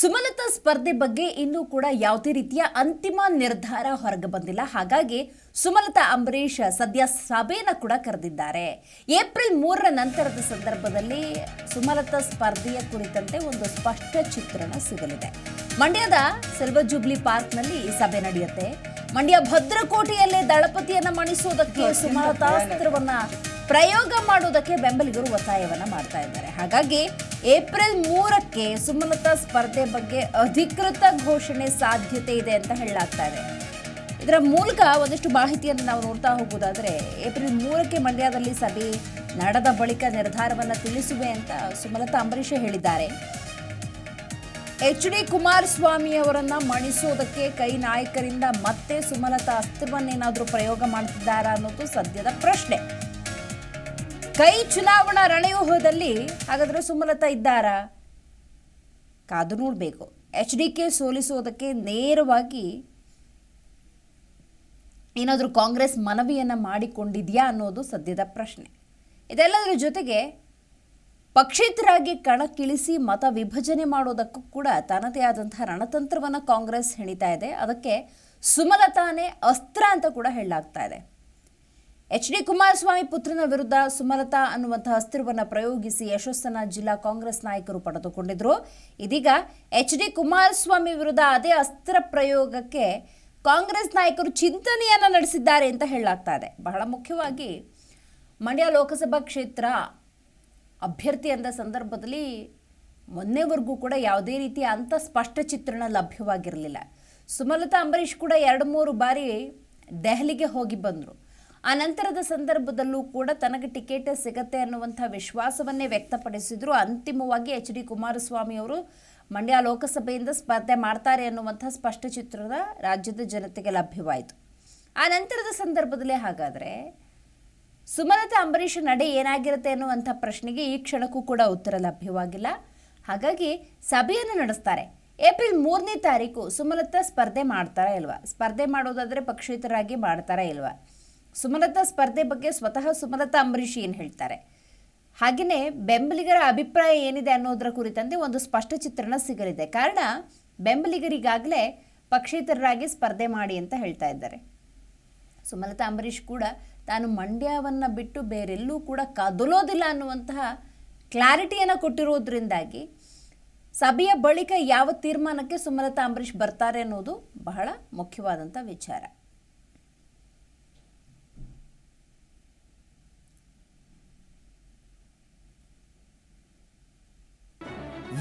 ಸುಮಲತಾ ಸ್ಪರ್ಧೆ ಬಗ್ಗೆ ಇನ್ನೂ ಕೂಡ ಯಾವುದೇ ರೀತಿಯ ಅಂತಿಮ ನಿರ್ಧಾರ ಹೊರಗೆ ಬಂದಿಲ್ಲ. ಹಾಗಾಗಿ ಸುಮಲತಾ ಅಂಬರೀಷ್ ಸದ್ಯ ಸಭೆಯನ್ನು ಕೂಡ ಕರೆದಿದ್ದಾರೆ. ಏಪ್ರಿಲ್ ಮೂರರ ನಂತರದ ಸಂದರ್ಭದಲ್ಲಿ ಸುಮಲತಾ ಸ್ಪರ್ಧೆಯ ಕುರಿತಂತೆ ಒಂದು ಸ್ಪಷ್ಟ ಚಿತ್ರಣ ಸಿಗಲಿದೆ. ಮಂಡ್ಯದ ಸಿಲ್ವರ್ ಜೂಬ್ಲಿ ಪಾರ್ಕ್ನಲ್ಲಿ ಈ ಸಭೆ ನಡೆಯುತ್ತೆ. ಮಂಡ್ಯ ಭದ್ರಕೋಟೆಯಲ್ಲೇ ದಳಪತಿಯನ್ನ ಮಣಿಸುವುದಕ್ಕೆ ಸುಮಲತಾ ಪ್ರಯೋಗ ಮಾಡೋದಕ್ಕೆ ಬೆಂಬಲಿಗರು ಒತ್ತಾಯವನ್ನ ಮಾಡ್ತಾ ಇದ್ದಾರೆ. ಹಾಗಾಗಿ ಏಪ್ರಿಲ್ ಮೂರಕ್ಕೆ ಸುಮಲತಾ ಸ್ಪರ್ಧೆ ಬಗ್ಗೆ ಅಧಿಕೃತ ಘೋಷಣೆ ಸಾಧ್ಯತೆ ಇದೆ ಅಂತ ಹೇಳಲಾಗ್ತಾ ಇದೆ ಇದರ ಮೂಲಕ ಒಂದಿಷ್ಟು ಮಾಹಿತಿಯನ್ನು ನಾವು ನೋಡ್ತಾ ಹೋಗೋದಾದರೆ, ಏಪ್ರಿಲ್ ಮೂರಕ್ಕೆ ಮಂಡ್ಯದಲ್ಲಿ ಸಭೆ ನಡೆದ ಬಳಿಕ ನಿರ್ಧಾರವನ್ನು ತಿಳಿಸುವೆ ಅಂತ ಸುಮಲತಾ ಅಂಬರೀಷ್ ಹೇಳಿದ್ದಾರೆ. ಎಚ್ ಡಿ ಕುಮಾರಸ್ವಾಮಿ ಅವರನ್ನ ಮಣಿಸೋದಕ್ಕೆ ಕೈ ನಾಯಕರಿಂದ ಮತ್ತೆ ಸುಮಲತಾ ಅಸ್ತ್ರವನ್ನೇನಾದರೂ ಪ್ರಯೋಗ ಮಾಡ್ತಿದ್ದಾರಾ ಅನ್ನೋದು ಸದ್ಯದ ಪ್ರಶ್ನೆ. ಕೈ ಚುನಾವಣಾ ರಣವ್ಯೂಹದಲ್ಲಿ ಹಾಗಾದ್ರೆ ಸುಮಲತಾ ಇದ್ದಾರಾ? ಕಾದು ನೋಡಬೇಕು. ಎಚ್ ಡಿ ಕೆ ಸೋಲಿಸುವುದಕ್ಕೆ ನೇರವಾಗಿ ಏನಾದರೂ ಕಾಂಗ್ರೆಸ್ ಮನವಿಯನ್ನು ಮಾಡಿಕೊಂಡಿದೆಯಾ ಅನ್ನೋದು ಸದ್ಯದ ಪ್ರಶ್ನೆ. ಇದೆಲ್ಲದರ ಜೊತೆಗೆ ಪಕ್ಷೇತರಾಗಿ ಕಣಕ್ಕಿಳಿಸಿ ಮತ ವಿಭಜನೆ ಮಾಡೋದಕ್ಕೂ ಕೂಡ ತನ್ನದೇ ಆದಂತಹ ರಣತಂತ್ರವನ್ನು ಕಾಂಗ್ರೆಸ್ ಹೆಣಿತಾ ಇದೆ. ಅದಕ್ಕೆ ಸುಮಲತಾನೇ ಅಸ್ತ್ರ ಅಂತ ಕೂಡ ಹೇಳಲಾಗ್ತಾ ಇದೆ. ಎಚ್ ಡಿ ಕುಮಾರಸ್ವಾಮಿ ಪುತ್ರನ ವಿರುದ್ಧ ಸುಮಲತಾ ಅನ್ನುವಂತಹ ಅಸ್ತ್ರವನ್ನು ಪ್ರಯೋಗಿಸಿ ಯಶಸ್ಸನ್ನ ಜಿಲ್ಲಾ ಕಾಂಗ್ರೆಸ್ ನಾಯಕರು ಪಡೆದುಕೊಂಡಿದ್ರು. ಇದೀಗ ಎಚ್ ಡಿ ಕುಮಾರಸ್ವಾಮಿ ವಿರುದ್ಧ ಅದೇ ಅಸ್ತ್ರ ಪ್ರಯೋಗಕ್ಕೆ ಕಾಂಗ್ರೆಸ್ ನಾಯಕರು ಚಿಂತನೆಯನ್ನ ನಡೆಸಿದ್ದಾರೆ ಅಂತ ಹೇಳಲಾಗ್ತಾ ಇದೆ. ಬಹಳ ಮುಖ್ಯವಾಗಿ ಮಂಡ್ಯ ಲೋಕಸಭಾ ಕ್ಷೇತ್ರ ಅಭ್ಯರ್ಥಿ ಅಂದ ಸಂದರ್ಭದಲ್ಲಿ ಮೊನ್ನೆವರೆಗೂ ಕೂಡ ಯಾವುದೇ ರೀತಿಯ ಅಂತ ಸ್ಪಷ್ಟ ಚಿತ್ರಣ ಲಭ್ಯವಾಗಿರಲಿಲ್ಲ. ಸುಮಲತಾ ಅಂಬರೀಷ್ ಕೂಡ ಎರಡು ಮೂರು ಬಾರಿ ದೆಹಲಿಗೆ ಹೋಗಿ ಬಂದರು. ಆ ನಂತರದ ಸಂದರ್ಭದಲ್ಲೂ ಕೂಡ ತನಗೆ ಟಿಕೆಟ್ ಸಿಗತ್ತೆ ಅನ್ನುವಂಥ ವಿಶ್ವಾಸವನ್ನೇ ವ್ಯಕ್ತಪಡಿಸಿದ್ರು. ಅಂತಿಮವಾಗಿ ಎಚ್ ಡಿ ಕುಮಾರಸ್ವಾಮಿ ಅವರು ಮಂಡ್ಯ ಲೋಕಸಭೆಯಿಂದ ಸ್ಪರ್ಧೆ ಮಾಡ್ತಾರೆ ಅನ್ನುವಂಥ ಸ್ಪಷ್ಟ ಚಿತ್ರದ ರಾಜ್ಯದ ಜನತೆಗೆ ಲಭ್ಯವಾಯಿತು. ಆ ನಂತರದ ಸಂದರ್ಭದಲ್ಲೇ ಹಾಗಾದರೆ ಸುಮಲತಾ ಅಂಬರೀಷ್ ನಡೆ ಏನಾಗಿರುತ್ತೆ ಅನ್ನುವಂಥ ಪ್ರಶ್ನೆಗೆ ಈ ಕ್ಷಣಕ್ಕೂ ಕೂಡ ಉತ್ತರ ಲಭ್ಯವಾಗಿಲ್ಲ. ಹಾಗಾಗಿ ಸಭೆಯನ್ನು ನಡೆಸ್ತಾರೆ. ಏಪ್ರಿಲ್ ಮೂರನೇ ತಾರೀಕು ಸುಮಲತಾ ಸ್ಪರ್ಧೆ ಮಾಡ್ತಾರಾ ಇಲ್ವಾ? ಸ್ಪರ್ಧೆ ಮಾಡೋದಾದರೆ ಪಕ್ಷೇತರಾಗಿ ಮಾಡ್ತಾರಾ ಇಲ್ವಾ? ಸುಮಲತಾ ಸ್ಪರ್ಧೆ ಬಗ್ಗೆ ಸ್ವತಃ ಸುಮಲತಾ ಅಂಬರೀಷ್ ಏನು ಹೇಳ್ತಾರೆ? ಹಾಗೆಯೇ ಬೆಂಬಲಿಗರ ಅಭಿಪ್ರಾಯ ಏನಿದೆ ಅನ್ನೋದರ ಕುರಿತಂತೆ ಒಂದು ಸ್ಪಷ್ಟ ಚಿತ್ರಣ ಸಿಗಲಿದೆ. ಕಾರಣ, ಬೆಂಬಲಿಗರಿಗಾಗಲೇ ಪಕ್ಷೇತರರಾಗಿ ಸ್ಪರ್ಧೆ ಮಾಡಿ ಅಂತ ಹೇಳ್ತಾ ಇದ್ದಾರೆ. ಸುಮಲತಾ ಅಂಬರೀಷ್ ಕೂಡ ತಾನು ಮಂಡ್ಯವನ್ನು ಬಿಟ್ಟು ಬೇರೆಲ್ಲೂ ಕೂಡ ಕದಲೋದಿಲ್ಲ ಅನ್ನುವಂತಹ ಕ್ಲಾರಿಟಿಯನ್ನು ಕೊಟ್ಟಿರೋದ್ರಿಂದಾಗಿ ಸಭೆಯ ಬಳಿಕ ಯಾವ ತೀರ್ಮಾನಕ್ಕೆ ಸುಮಲತಾ ಅಂಬರೀಷ್ ಬರ್ತಾರೆ ಅನ್ನೋದು ಬಹಳ ಮುಖ್ಯವಾದಂಥ ವಿಚಾರ.